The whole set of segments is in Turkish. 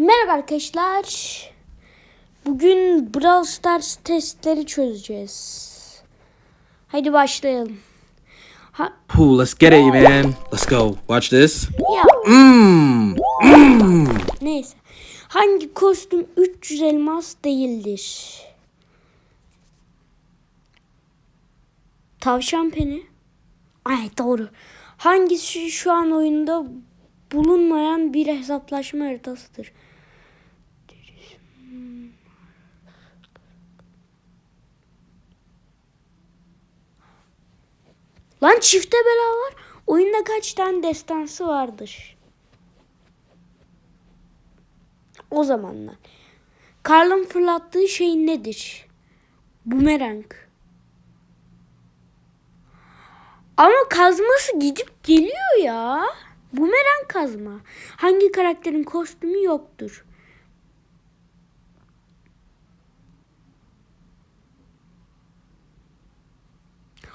Merhaba arkadaşlar. Bugün Brawl Stars testleri çözeceğiz. Hadi başlayalım. Ha, Ooh, let's get it, man. Let's go. Watch this. ya Mmm. Mmm. neyse. Hangi kostüm 300 elmas değildir? Tavşan peni. Ay doğru. Hangisi şu an oyunda bulunmayan bir hesaplaşma haritasıdır? Lan çifte bela var. Oyunda kaç tane destansı vardır? O zamanlar. Karl'ın fırlattığı şey nedir? Bumerang. Ama kazması gidip geliyor ya. Bumerang kazma. Hangi karakterin kostümü yoktur?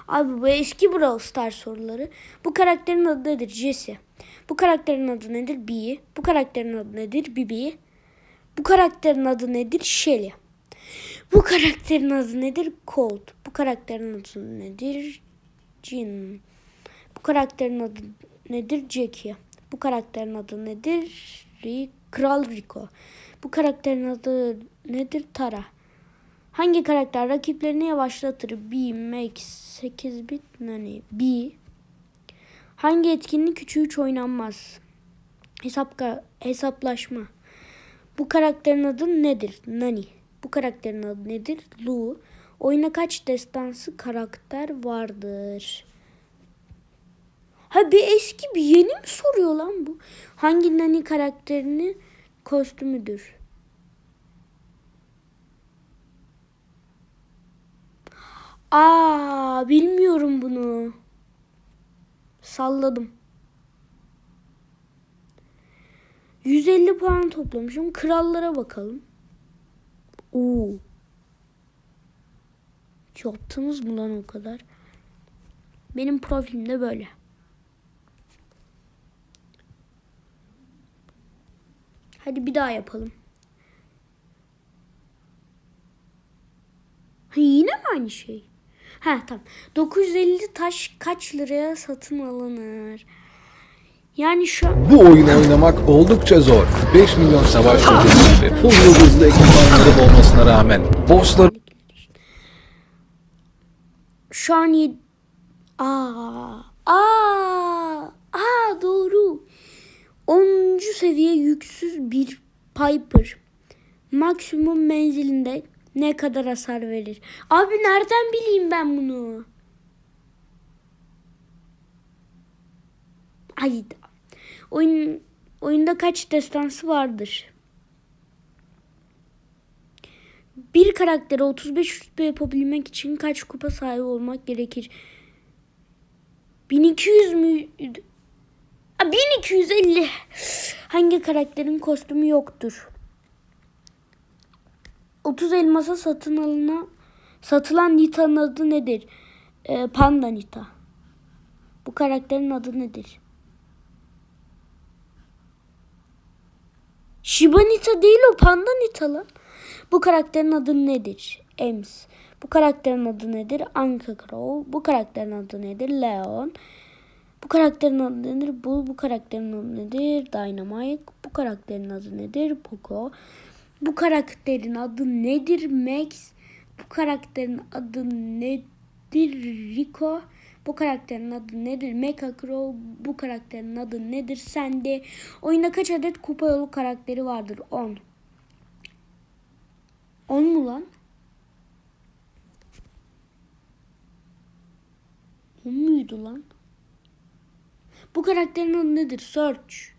Abi bu eski Brawl Stars soruları. Bu karakterin adı nedir? Jesse. Bu karakterin adı nedir? Bee. Bu karakterin adı nedir? Bibi. Bu karakterin adı nedir? Shelly. Bu karakterin adı nedir? Colt. Bu karakterin adı nedir? Jin. Bu karakterin adı nedir? Jackie. Bu karakterin adı nedir? Rick. Kral Rico. Bu karakterin adı nedir? Tara. Hangi karakter rakiplerini yavaşlatır? B, Max, 8 bit, Nani. B. Hangi etkinlik 3 3 oynanmaz? Hesap hesaplaşma. Bu karakterin adı nedir? Nani. Bu karakterin adı nedir? Lu. Oyuna kaç destansı karakter vardır? Ha bir eski bir yeni mi soruyor lan bu? Hangi Nani karakterinin kostümüdür? Aa bilmiyorum bunu. Salladım. 150 puan toplamışım. Krallara bakalım. Oo. Yaptınız mı lan o kadar? Benim profilim de böyle. Hadi bir daha yapalım. Ha, yine mi aynı şey? Ha tamam. 950 taş kaç liraya satın alınır? Yani şu. Bu oyunu oynamak oldukça zor. 5 milyon savaş ötesi ve full yıldızlı ekipmanları olmasına rağmen bosslar Şu an yed... Aa, aa, aa doğru. 10. seviye yüksüz bir Piper. Maksimum menzilinde ne kadar hasar verir? Abi nereden bileyim ben bunu? Ay oyun oyunda kaç destansı vardır? Bir karaktere 35 rütbe yapabilmek için kaç kupa sahibi olmak gerekir? 1200 mü? Aa, 1250. Hangi karakterin kostümü yoktur? 30 elmasa satın alınan satılan Nita'nın adı nedir? Ee, Panda Nita. Bu karakterin adı nedir? Shiba Nita değil o Panda Nita lan. Bu karakterin adı nedir? Ems. Bu karakterin adı nedir? Anka Crow. Bu karakterin adı nedir? Leon. Bu karakterin adı nedir? Bu, bu karakterin adı nedir? Dynamite. Bu karakterin adı nedir? Poco. Bu karakterin adı nedir? Max. Bu karakterin adı nedir? Rico. Bu karakterin adı nedir? Mecha Crow. Bu karakterin adı nedir? Sende. Oyunda kaç adet kupa yolu karakteri vardır? 10. 10 mu lan? 10 muydu lan? Bu karakterin adı nedir? Search.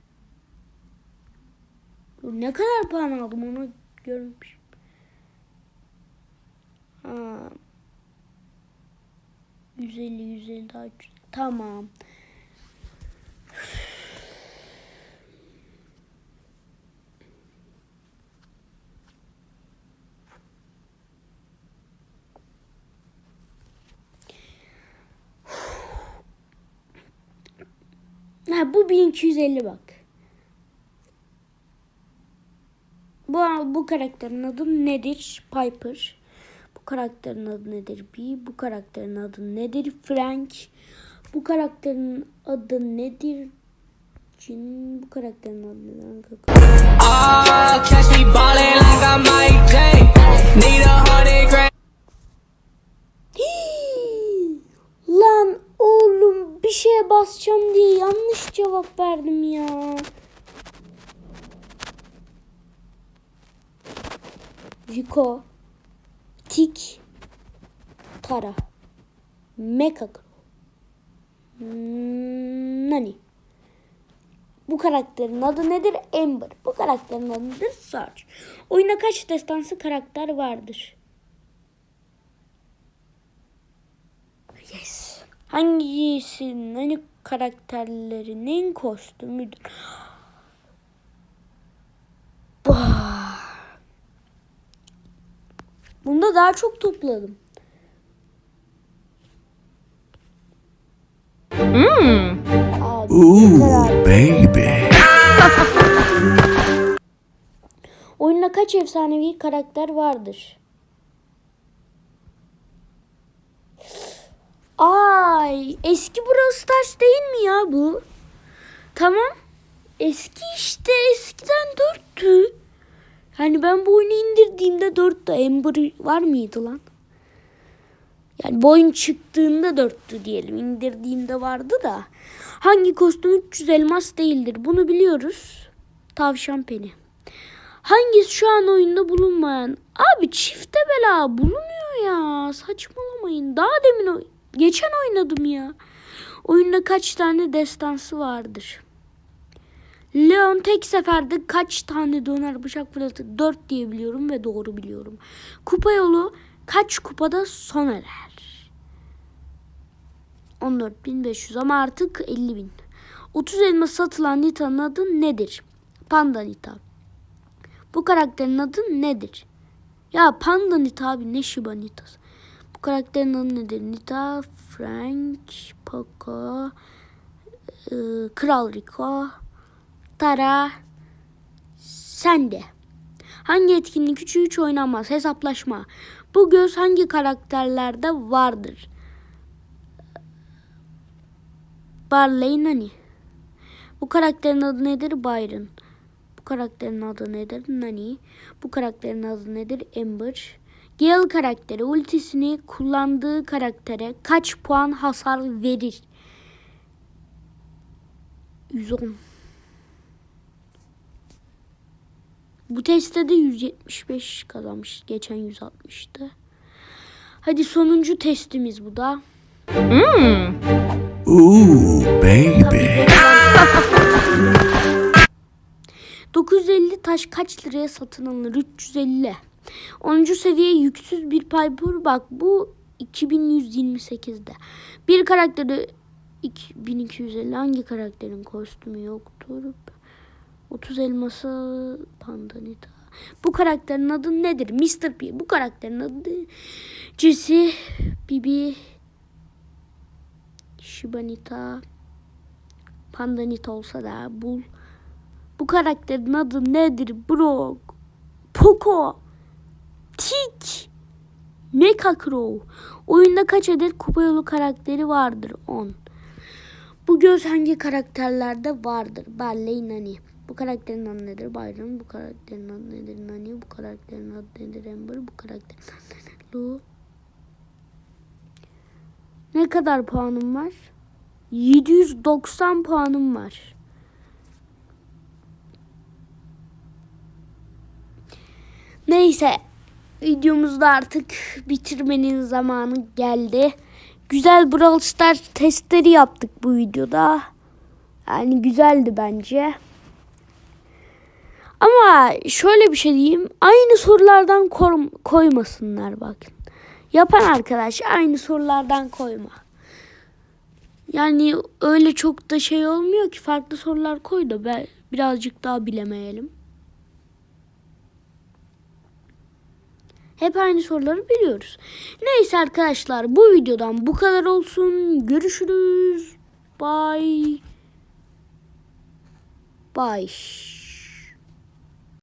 Ne kadar puan aldım onu görmüş. Ha. 150 150 daha 300. Tamam. Ha bu 1250 bak. Bu, bu karakterin adı nedir? Piper. Bu karakterin adı nedir? B. Bu karakterin adı nedir? Frank. Bu karakterin adı nedir? Jin. Bu karakterin adı nedir? Ah, catch me ballin' like I'm Mike J. Need a hundred grand. Lan oğlum bir şeye basacağım diye yanlış cevap verdim ya. Rico, Tik, Tara, Mekakro, Hmm, Nani. Bu karakterin adı nedir? Amber. Bu karakterin adı nedir? Sarge. Oyuna kaç destansı karakter vardır? Yes. Hangisinin hani karakterlerinin kostümüdür? Bah. Bunda daha çok topladım. Abi, Ooh, baby. Oyunda kaç efsanevi karakter vardır? Ay eski Brawl Stars değil mi ya bu? Tamam. Eski işte eskiden dörttü. Hani ben bu oyunu indirdiğimde dörttü. Ember var mıydı lan? Yani bu oyun çıktığında dörttü diyelim. İndirdiğimde vardı da. Hangi kostüm 300 elmas değildir? Bunu biliyoruz. Tavşan peni. Hangisi şu an oyunda bulunmayan? Abi çifte bela bulunmuyor ya. Saçmalamayın. Daha demin oy- geçen oynadım ya. Oyunda kaç tane destansı vardır? Leon tek seferde kaç tane döner bıçak fırlatır? 4 diye biliyorum ve doğru biliyorum. Kupa yolu kaç kupada sona erer? 14.500 ama artık 50.000. 30 elma satılan Nita'nın adı nedir? Panda Nita. Bu karakterin adı nedir? Ya Panda Nita abi ne Shiba Nita'sı. Bu karakterin adı nedir? Nita, Frank, Poco, ıı, Kral Rico, Tara, sen de. Hangi etkinlik 3'ü 3 oynanmaz? Hesaplaşma. Bu göz hangi karakterlerde vardır? Barley Nani. Bu karakterin adı nedir? Byron. Bu karakterin adı nedir? Nani. Bu karakterin adı nedir? Amber. Gale karakteri ultisini kullandığı karaktere kaç puan hasar verir? 110. Bu testte de 175 kazanmış. Geçen 160'tı. Hadi sonuncu testimiz bu da. Ooh, baby. 950 taş kaç liraya satın alınır? 350. 10. seviye yüksüz bir Piper. Bak bu 2128'de. Bir karakteri 2250. Hangi karakterin kostümü yoktur? 30 elması Pandanita. Bu karakterin adı nedir? Mr. P. Bu karakterin adı Jesse, Bibi, Shibanita, Pandanita olsa da bul. Bu karakterin adı nedir Brock? Poco. Tik. Mecha Crow. Oyunda kaç adet kupa yolu karakteri vardır? 10. Bu göz hangi karakterlerde vardır? Barley Nani. Bu karakterin adı nedir? Byron. Bu karakterin adı nedir? Nani. Bu karakterin adı nedir? Amber. Bu karakterin adı nedir? Lu. Ne kadar puanım var? 790 puanım var. Neyse videomuzu da artık bitirmenin zamanı geldi. Güzel Brawl Stars testleri yaptık bu videoda. Yani güzeldi bence. Ama şöyle bir şey diyeyim. Aynı sorulardan koymasınlar bakın. Yapan arkadaş aynı sorulardan koyma. Yani öyle çok da şey olmuyor ki farklı sorular koy da ben birazcık daha bilemeyelim. Hep aynı soruları biliyoruz. Neyse arkadaşlar bu videodan bu kadar olsun. Görüşürüz. Bye. Bye.